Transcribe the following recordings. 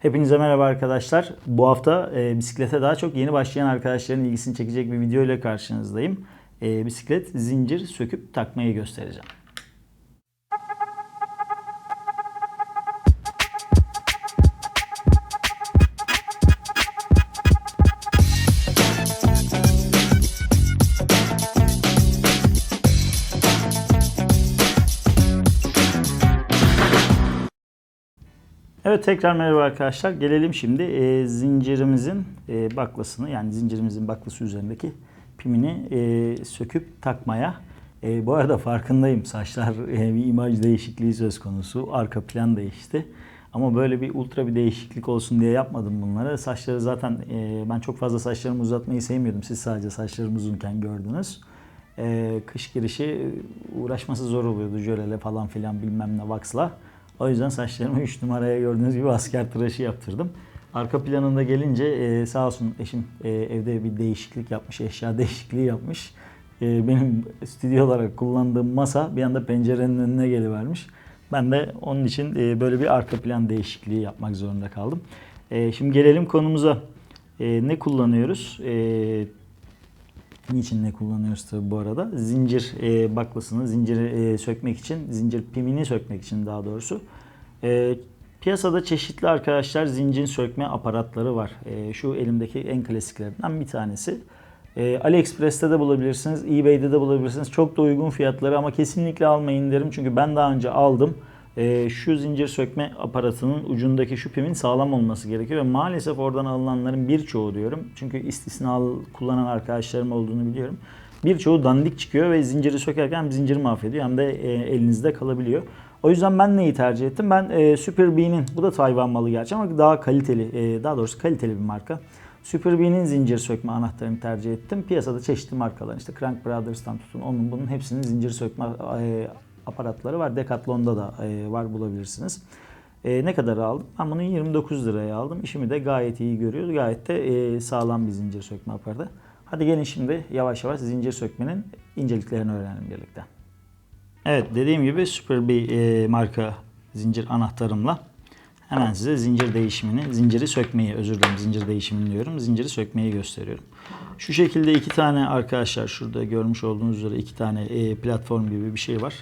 Hepinize merhaba arkadaşlar. Bu hafta e, bisiklete daha çok yeni başlayan arkadaşların ilgisini çekecek bir video ile karşınızdayım. E, bisiklet zincir söküp takmayı göstereceğim. Evet tekrar merhaba arkadaşlar. Gelelim şimdi e, zincirimizin e, baklasını yani zincirimizin baklası üzerindeki pimini e, söküp takmaya. E, bu arada farkındayım saçlar e, bir imaj değişikliği söz konusu. Arka plan değişti. Ama böyle bir ultra bir değişiklik olsun diye yapmadım bunları. Saçları zaten e, ben çok fazla saçlarımı uzatmayı sevmiyordum. Siz sadece saçlarım uzunken gördünüz. E, kış girişi uğraşması zor oluyordu. Jölele falan filan bilmem ne vaksla. O yüzden saçlarımı 3 numaraya gördüğünüz gibi asker tıraşı yaptırdım. Arka planında gelince e, sağ olsun eşim e, evde bir değişiklik yapmış, eşya değişikliği yapmış. E, benim stüdyo olarak kullandığım masa bir anda pencerenin önüne gelivermiş. Ben de onun için e, böyle bir arka plan değişikliği yapmak zorunda kaldım. E, şimdi gelelim konumuza. E, ne kullanıyoruz? E, Niçin ne kullanıyoruz tabi bu arada? Zincir e, baklasını, zinciri e, sökmek için, zincir pimini sökmek için daha doğrusu. E, piyasada çeşitli arkadaşlar zincir sökme aparatları var. E, şu elimdeki en klasiklerinden bir tanesi. E, AliExpress'te de bulabilirsiniz, eBay'de de bulabilirsiniz. Çok da uygun fiyatları ama kesinlikle almayın derim. Çünkü ben daha önce aldım. E, şu zincir sökme aparatının ucundaki şu pimin sağlam olması gerekiyor. Ve maalesef oradan alınanların birçoğu diyorum. Çünkü istisnalı kullanan arkadaşlarım olduğunu biliyorum. Birçoğu dandik çıkıyor ve zinciri sökerken hem zinciri mahvediyor hem de e, elinizde kalabiliyor. O yüzden ben neyi tercih ettim? Ben e, Super B'nin, bu da Tayvan malı gerçi ama daha kaliteli, e, daha doğrusu kaliteli bir marka. Super B'nin zincir sökme anahtarını tercih ettim. Piyasada çeşitli markalar işte Crank Brothers'tan tutun onun bunun hepsinin zincir sökme e, aparatları var. Decathlon'da da e, var bulabilirsiniz. E, ne kadar aldım? Ben bunu 29 liraya aldım. İşimi de gayet iyi görüyor. Gayet de e, sağlam bir zincir sökme aparatı. Hadi gelin şimdi yavaş yavaş zincir sökmenin inceliklerini öğrenelim birlikte. Evet dediğim gibi Super B e, marka zincir anahtarımla hemen size zincir değişimini, zinciri sökmeyi, özür dilerim zincir değişimini diyorum. Zinciri sökmeyi gösteriyorum. Şu şekilde iki tane arkadaşlar şurada görmüş olduğunuz üzere iki tane e, platform gibi bir şey var.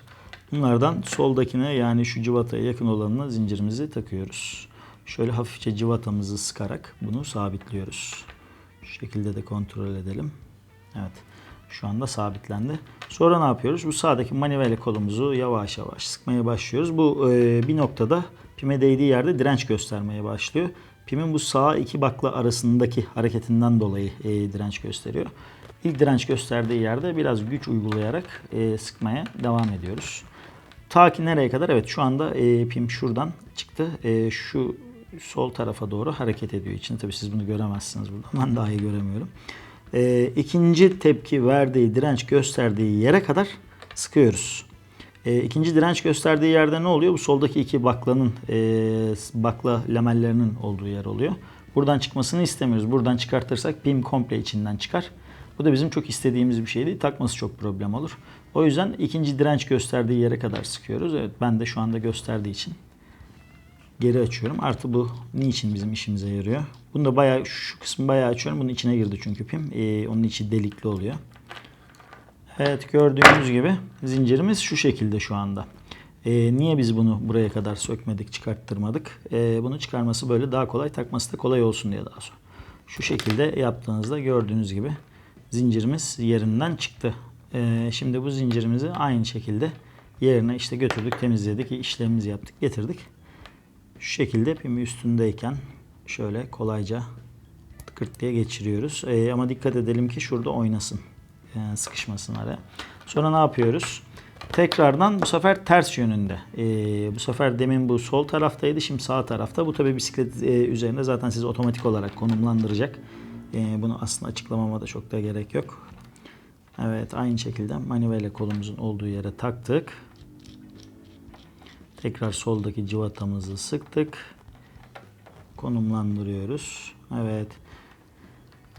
Bunlardan soldakine yani şu civataya yakın olanına zincirimizi takıyoruz. Şöyle hafifçe civatamızı sıkarak bunu sabitliyoruz. Şu şekilde de kontrol edelim. Evet. Şu anda sabitlendi. Sonra ne yapıyoruz? Bu sağdaki manivela kolumuzu yavaş yavaş sıkmaya başlıyoruz. Bu e, bir noktada pime değdiği yerde direnç göstermeye başlıyor. Pimin bu sağ iki bakla arasındaki hareketinden dolayı e, direnç gösteriyor. İlk direnç gösterdiği yerde biraz güç uygulayarak e, sıkmaya devam ediyoruz. Ta ki nereye kadar? Evet şu anda e, pim şuradan çıktı. E, şu sol tarafa doğru hareket ediyor için. Tabii siz bunu göremezsiniz burada. Ben daha iyi göremiyorum. E, ikinci tepki verdiği, direnç gösterdiği yere kadar sıkıyoruz. E, ikinci direnç gösterdiği yerde ne oluyor? Bu soldaki iki baklanın, e, bakla lamellerinin olduğu yer oluyor. Buradan çıkmasını istemiyoruz. Buradan çıkartırsak pim komple içinden çıkar. Bu da bizim çok istediğimiz bir şey değil. Takması çok problem olur. O yüzden ikinci direnç gösterdiği yere kadar sıkıyoruz. Evet ben de şu anda gösterdiği için geri açıyorum. Artı bu niçin bizim işimize yarıyor? Bunu da bayağı şu kısmı bayağı açıyorum. Bunun içine girdi çünkü pim. Ee, onun içi delikli oluyor. Evet gördüğünüz gibi zincirimiz şu şekilde şu anda. Ee, niye biz bunu buraya kadar sökmedik, çıkarttırmadık? Ee, bunu çıkarması böyle daha kolay, takması da kolay olsun diye daha sonra. Şu şekilde yaptığınızda gördüğünüz gibi zincirimiz yerinden çıktı. Ee, şimdi bu zincirimizi aynı şekilde yerine işte götürdük, temizledik, işlemimizi yaptık, getirdik. Şu şekilde pimi üstündeyken şöyle kolayca tıkırt diye geçiriyoruz. Ee, ama dikkat edelim ki şurada oynasın. Yani sıkışmasın araya. Sonra ne yapıyoruz? Tekrardan bu sefer ters yönünde. Ee, bu sefer demin bu sol taraftaydı, şimdi sağ tarafta. Bu tabi bisiklet e, üzerinde zaten sizi otomatik olarak konumlandıracak. Ee, bunu aslında açıklamama da çok da gerek yok. Evet aynı şekilde manivela kolumuzun olduğu yere taktık. Tekrar soldaki civatamızı sıktık. Konumlandırıyoruz. Evet.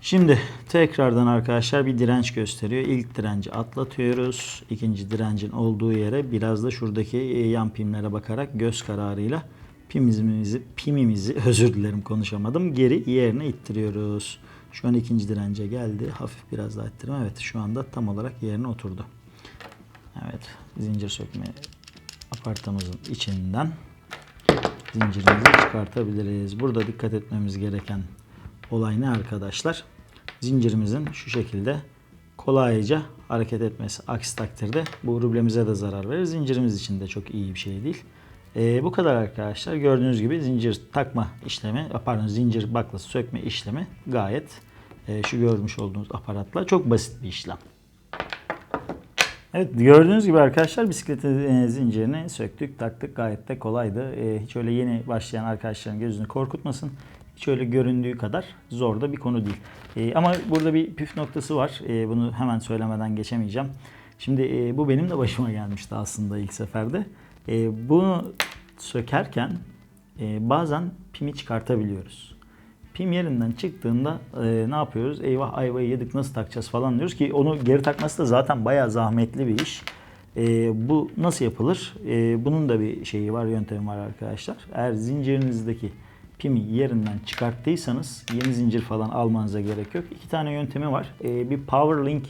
Şimdi tekrardan arkadaşlar bir direnç gösteriyor. İlk direnci atlatıyoruz. İkinci direncin olduğu yere biraz da şuradaki yan pimlere bakarak göz kararıyla pimimizi, pimimizi özür dilerim konuşamadım. Geri yerine ittiriyoruz. Şu an ikinci dirence geldi. Hafif biraz daha ittirdim. Evet şu anda tam olarak yerine oturdu. Evet zincir sökme apartamızın içinden zincirimizi çıkartabiliriz. Burada dikkat etmemiz gereken olay ne arkadaşlar? Zincirimizin şu şekilde kolayca hareket etmesi. Aksi takdirde bu rublemize de zarar verir. Zincirimiz için de çok iyi bir şey değil. Ee, bu kadar arkadaşlar. Gördüğünüz gibi zincir takma işlemi, pardon zincir baklası sökme işlemi gayet e, şu görmüş olduğunuz aparatla çok basit bir işlem. Evet gördüğünüz gibi arkadaşlar bisikletin e, zincirini söktük taktık gayet de kolaydı. E, hiç öyle yeni başlayan arkadaşların gözünü korkutmasın. Hiç öyle göründüğü kadar zor da bir konu değil. E, ama burada bir püf noktası var. E, bunu hemen söylemeden geçemeyeceğim. Şimdi e, bu benim de başıma gelmişti aslında ilk seferde. E, bunu sökerken e, bazen pimi çıkartabiliyoruz. Pim yerinden çıktığında e, ne yapıyoruz? Eyvah ayvayı yedik nasıl takacağız falan diyoruz ki onu geri takması da zaten bayağı zahmetli bir iş. E, bu nasıl yapılır? E, bunun da bir şeyi var, yöntemi var arkadaşlar. Eğer zincirinizdeki pimi yerinden çıkarttıysanız yeni zincir falan almanıza gerek yok. İki tane yöntemi var. E, bir power link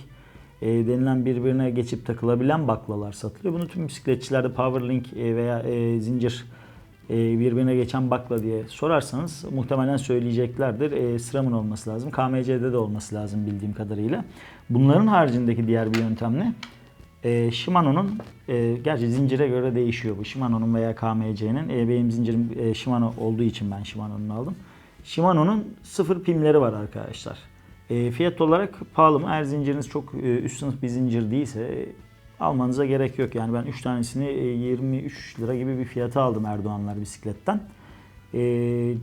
e, denilen birbirine geçip takılabilen baklalar satılıyor. Bunu tüm bisikletçilerde power link e, veya e, zincir e, birbirine geçen bakla diye sorarsanız muhtemelen söyleyeceklerdir. E, Sıramın olması lazım. KMC'de de olması lazım bildiğim kadarıyla. Bunların haricindeki diğer bir yöntem ne? E, Shimano'nun, e, gerçi zincire göre değişiyor bu. Shimano'nun veya KMC'nin. E, benim zincirim e, Shimano olduğu için ben Shimano'nun aldım. Shimano'nun sıfır pimleri var arkadaşlar. E, fiyat olarak pahalı mı? Eğer zinciriniz çok e, üst sınıf bir zincir değilse e, almanıza gerek yok. Yani ben 3 tanesini e, 23 lira gibi bir fiyata aldım Erdoğanlar bisikletten. E,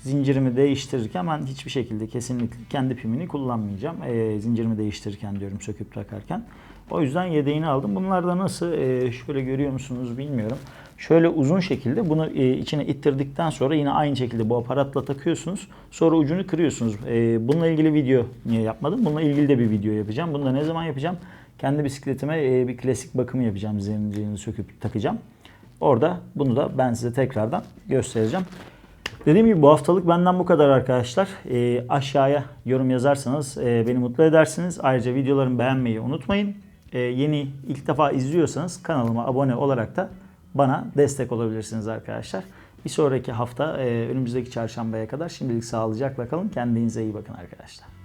zincirimi değiştirirken ben hiçbir şekilde kesinlikle kendi pimini kullanmayacağım. E, zincirimi değiştirirken diyorum söküp takarken. O yüzden yedeğini aldım. Bunlar da nasıl e, şöyle görüyor musunuz bilmiyorum. Şöyle uzun şekilde bunu e, içine ittirdikten sonra yine aynı şekilde bu aparatla takıyorsunuz. Sonra ucunu kırıyorsunuz. E, bununla ilgili video niye yapmadım? Bununla ilgili de bir video yapacağım. Bunu da ne zaman yapacağım? Kendi bisikletime e, bir klasik bakımı yapacağım. Zincirini söküp takacağım. Orada bunu da ben size tekrardan göstereceğim. Dediğim gibi bu haftalık benden bu kadar arkadaşlar. E, aşağıya yorum yazarsanız e, beni mutlu edersiniz. Ayrıca videolarımı beğenmeyi unutmayın. E, yeni ilk defa izliyorsanız kanalıma abone olarak da bana destek olabilirsiniz arkadaşlar. Bir sonraki hafta e, önümüzdeki çarşambaya kadar şimdilik sağlıcakla kalın. Kendinize iyi bakın arkadaşlar.